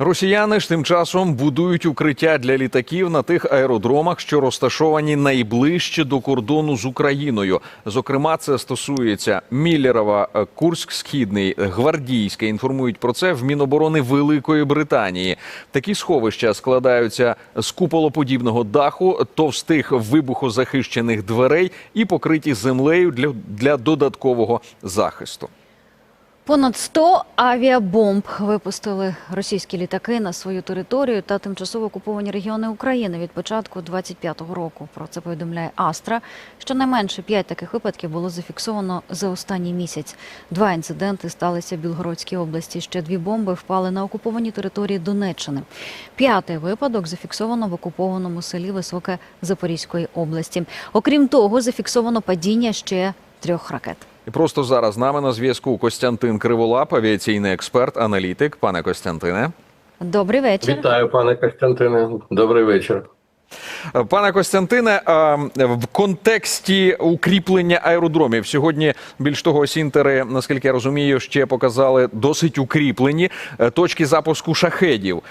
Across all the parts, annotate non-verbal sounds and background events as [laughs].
Росіяни ж тим часом будують укриття для літаків на тих аеродромах, що розташовані найближче до кордону з Україною. Зокрема, це стосується Міллерова, е, Курськ Східний, Гвардійська. Інформують про це в Міноборони Великої Британії. Такі сховища складаються з куполоподібного даху, товстих вибухозахищених дверей і покриті землею для, для додаткового захисту. Понад 100 авіабомб випустили російські літаки на свою територію та тимчасово окуповані регіони України від початку 25-го року. Про це повідомляє Астра. Щонайменше п'ять таких випадків було зафіксовано за останній місяць. Два інциденти сталися в Білгородській області. Ще дві бомби впали на окуповані території Донеччини. П'ятий випадок зафіксовано в окупованому селі Високе Запорізької області. Окрім того, зафіксовано падіння ще трьох ракет. І просто зараз з нами на зв'язку Костянтин Криволап, авіаційний експерт, аналітик. Пане Костянтине. Добрий вечір. Вітаю, пане Костянтине. Добрий вечір. Пане Костянтине, в контексті укріплення аеродромів сьогодні більш того, сінтери, наскільки я розумію, ще показали досить укріплені е, точки запуску шахедів.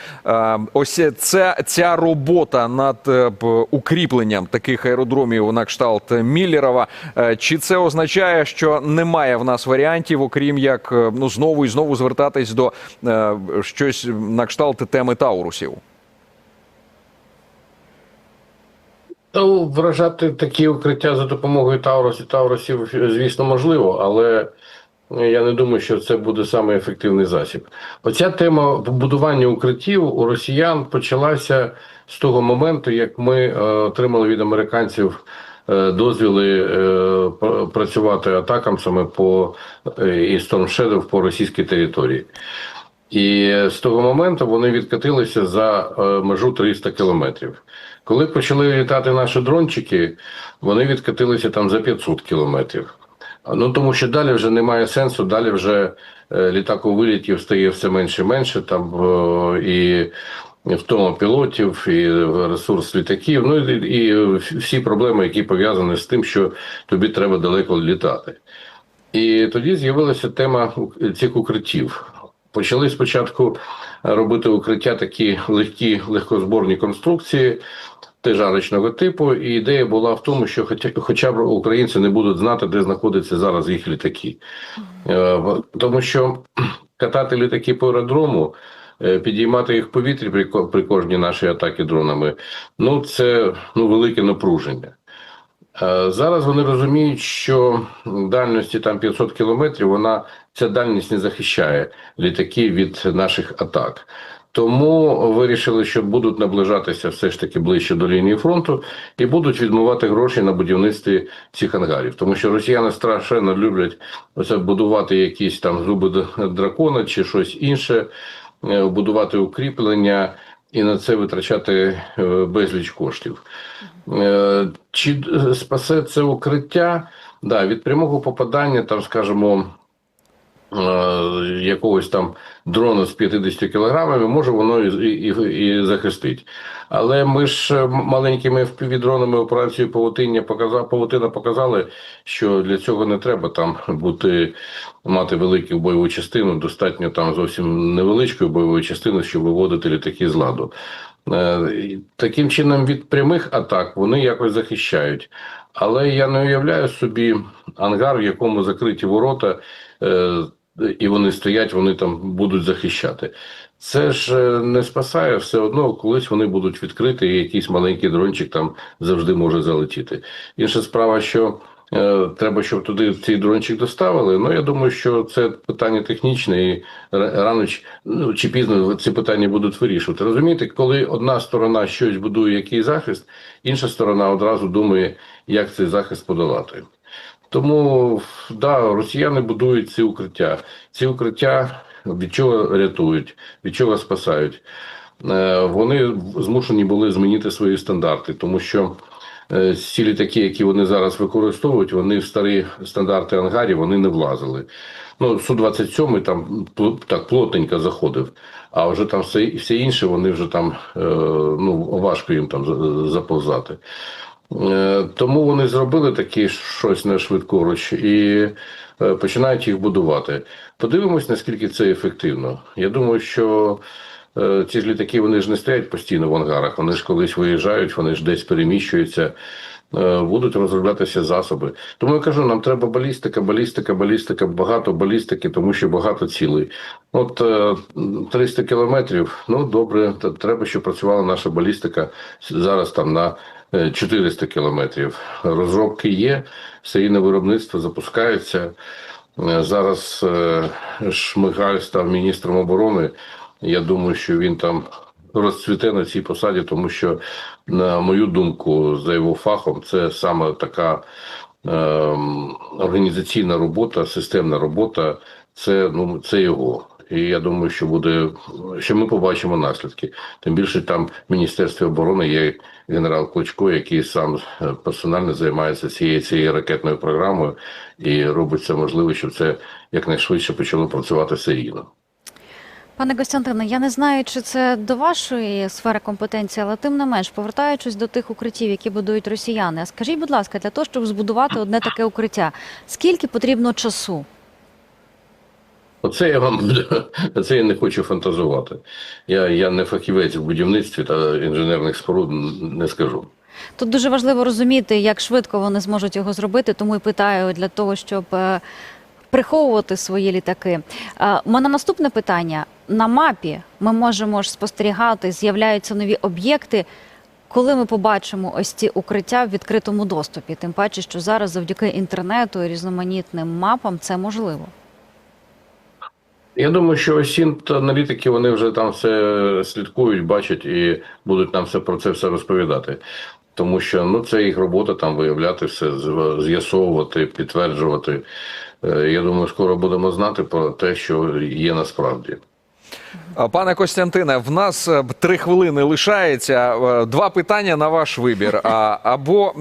Ось ця, ця робота над е, укріпленням таких аеродромів на кшталт Міллерова. е, Чи це означає, що немає в нас варіантів, окрім як е, ну знову і знову звертатись до е, щось на кшталт теми Таурусів? Ну, вражати такі укриття за допомогою Таурус і Таурусів, звісно, можливо, але я не думаю, що це буде саме ефективний засіб. Оця тема будування укриттів у росіян почалася з того моменту, як ми е, отримали від американців е, дозвіли е, працювати атакам саме по е, і Storm Shadow по російській території. І з того моменту вони відкатилися за е, межу 300 кілометрів. Коли почали літати наші дрончики, вони відкатилися там за 500 кілометрів. Ну тому що далі вже немає сенсу, далі вже е, літак у вилітів стає все менше і менше. Там е, і втома пілотів, і ресурс літаків. Ну і, і всі проблеми, які пов'язані з тим, що тобі треба далеко літати. І тоді з'явилася тема цих укриттів. Почали спочатку робити укриття такі легкі, легкозборні конструкції тижарочного типу. І ідея була в тому, що хоча, хоча б українці не будуть знати, де знаходяться зараз їх літаки. Е, Тому що катати літаки по аеродрому, е, підіймати їх в повітрі при, при кожній нашій атаці дронами, ну це ну, велике напруження. Е, Зараз вони розуміють, що дальності там 500 кілометрів, вона ця дальність не захищає літаки від наших атак. Тому вирішили, що будуть наближатися все ж таки ближче до лінії фронту і будуть відмивати гроші на будівництві цих ангарів. Тому що росіяни страшенно люблять оце будувати якісь там зуби дракона чи щось інше, е, будувати укріплення і на це витрачати е, безліч коштів. Е, Чи е, спасе це укриття? Да, від прямого попадання, там, скажімо, якогось там дрона з 50 кілограмами, може воно і, і, і захистить. Але ми ж е, маленькими впівдронами операцію павутиння показав, павутина показали, що для цього не треба там бути мати велику бойову частину, достатньо там зовсім невеличкої бойової частини, щоб виводити літаки з ладу. Е, Таким чином, від прямих атак вони якось захищають. Але я не уявляю собі ангар, в якому закриті ворота, е, і вони стоять, вони там будуть захищати. Це ж е, не спасає все одно, колись вони будуть відкриті, і якийсь маленький дрончик там завжди може залетіти. Інша справа, що е, треба, щоб туди цей дрончик доставили. Ну я думаю, що це питання технічне, і ра- рано чи, ну, чи пізно ці питання будуть вирішувати. Розумієте, коли одна сторона щось будує, який захист, інша сторона одразу думає, як цей захист подолати. Тому да, росіяни будують ці укриття. Ці укриття від чого рятують, від чого спасають. Е, Вони змушені були змінити свої стандарти, тому що е, ці літаки, які вони зараз використовують, вони в старі стандарти ангарів вони не влазили. Ну, Су-27 там пл- так плотненько заходив, а вже там все, все інше, вони вже там е, ну, важко їм там заповзати. Е, Тому вони зробили такі щось на швидкоруч і е, починають їх будувати. Подивимось, наскільки це ефективно. Я думаю, що е, ці ж літаки вони ж не стоять постійно в ангарах. Вони ж колись виїжджають, вони ж десь переміщуються. Будуть розроблятися засоби. Тому я кажу, нам треба балістика, балістика, балістика, багато балістики, тому що багато цілей. От е, 300 кілометрів, ну добре, треба, щоб працювала наша балістика зараз там на 400 кілометрів. Розробки є, серійне виробництво запускається. Е, Зараз е, Шмигаль став міністром оборони. Я думаю, що він там розцвіте на цій посаді, тому що, на мою думку, за його фахом, це саме така ем, організаційна робота, системна робота. Це ну це його. І я думаю, що буде, що ми побачимо наслідки. Тим більше там в Міністерстві оборони є генерал Клочко, який сам е, персонально займається цією цією ракетною програмою і робить все можливе, щоб це якнайшвидше почало працювати серійно. Пане Костянтине, я не знаю, чи це до вашої сфери компетенції, але тим не менш, повертаючись до тих укриттів, які будують росіяни, скажіть, будь ласка, для того, щоб збудувати одне таке укриття, скільки потрібно часу? Оце я вам [laughs] це я не хочу фантазувати. Я, я не фахівець в будівництві та інженерних споруд не скажу. Тут дуже важливо розуміти, як швидко вони зможуть його зробити, тому і питаю для того, щоб е, приховувати свої літаки. Е, У мене наступне питання. На мапі ми можемо ж спостерігати, з'являються нові об'єкти. Коли ми побачимо ось ці укриття в відкритому доступі, тим паче, що зараз завдяки інтернету і різноманітним мапам це можливо. Я думаю, що осін та аналітики вони вже там все слідкують, бачать і будуть нам все про це все розповідати. Тому що ну це їх робота там виявляти все, з'ясовувати, підтверджувати. Е, Я думаю, скоро будемо знати про те, що є насправді. А, Пане Костянтине, в нас е, три хвилини лишається. Е, Два питання на ваш вибір. Або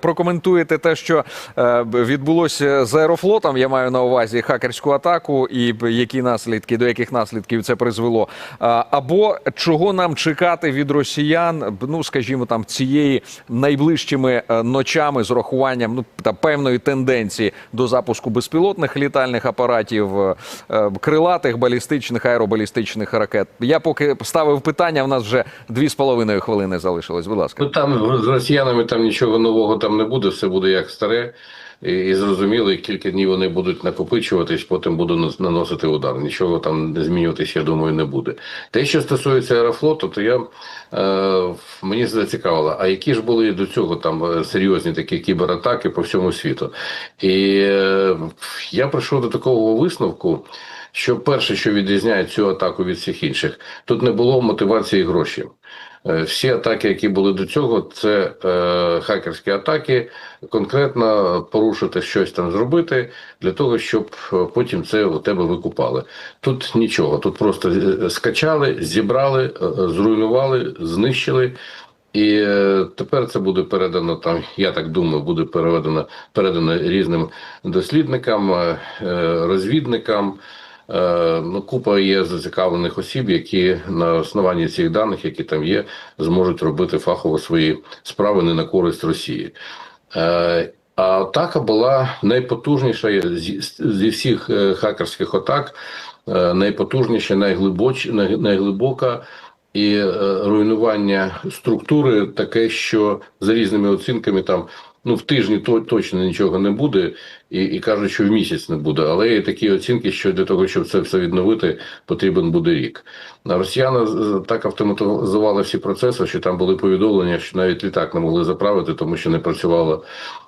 прокоментуєте те, що е, відбулося з аерофлотом. Я маю на увазі хакерську атаку і які наслідки, до яких наслідків це призвело. Або чого нам чекати від росіян, ну скажімо, там цієї найближчими е, ночами з урахуванням ну та певної тенденції до запуску безпілотних літальних апаратів, е, е, крилатих балістичних аеробалістичних ракет. Я поки ставив питання. В нас вже дві з половиною хвилини залишилось. Будь ласка. Ну там з росіянами там нічого нового там не буде, все буде як старе. І, зрозуміло, і кілька днів вони будуть накопичуватись, потім буду нанос- наносити удар. Нічого там не змінюватись, я думаю, не буде. Те, що стосується аерофлоту, то я е, мені зацікавило, а які ж були до цього там е, серйозні такі кібератаки по всьому світу? І е, я прийшов до такого висновку. Що перше, що відрізняє цю атаку від всіх інших, тут не було мотивації гроші. Е, Всі атаки, які були до цього, це е, хакерські атаки, конкретно порушити щось там зробити для того, щоб е, потім це у тебе викупали. Тут нічого, тут просто е, скачали, зібрали, зруйнували, знищили. І тепер це буде передано там, я так думаю, буде переведено передано різним дослідникам, розвідникам. Е, Ну, купа є зацікавлених осіб, які на основанні цих даних, які там є, зможуть робити фахово свої справи не на користь Росії. Е, А атака була найпотужніша зі, всіх е, хакерських атак, найпотужніша, найглибоч, найглибока. І руйнування структури таке, що за різними оцінками там ну в тижні то точно нічого не буде, і, і кажуть, що в місяць не буде. Але є такі оцінки, що для того, щоб це все відновити, потрібен буде рік. А Росіяни так автоматизували всі процеси, що там були повідомлення, що навіть літак не могли заправити, тому що не працювала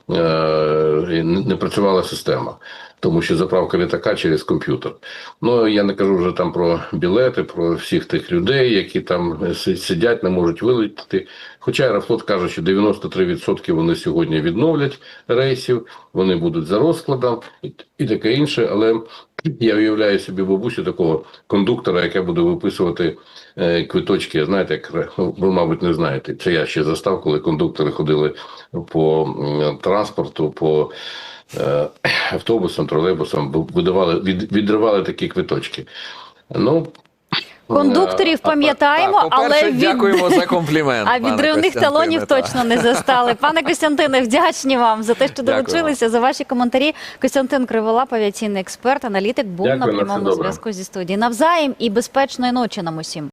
не не працювала система. Тому що заправка літака через комп'ютер. Ну я не кажу вже там про білети, про всіх тих людей, які там сидять, не можуть вилетіти. Хоча Аерофлот каже, що 93% вони сьогодні відновлять рейсів, вони будуть за розкладом і таке інше. Але я уявляю собі бабусю такого кондуктора, яка буде виписувати е, квиточки. Знаєте, як ви, мабуть, не знаєте. Це я ще застав, коли кондуктори ходили по е, транспорту, по е, автобусам, тролейбусам, бу- видавали, від, відривали такі квиточки. Ну, Кондукторів е, пам'ятаємо, Так, але від... дякуємо за [laughs] комплімент. А відривних талонів точно не застали. Пане Костянтине, вдячні вам за те, що долучилися за ваші коментарі. Костянтин Криволап, авіаційний експерт, аналітик, був Дякую, на прямому зв'язку зі студії. Навзаєм і безпечної ночі нам усім.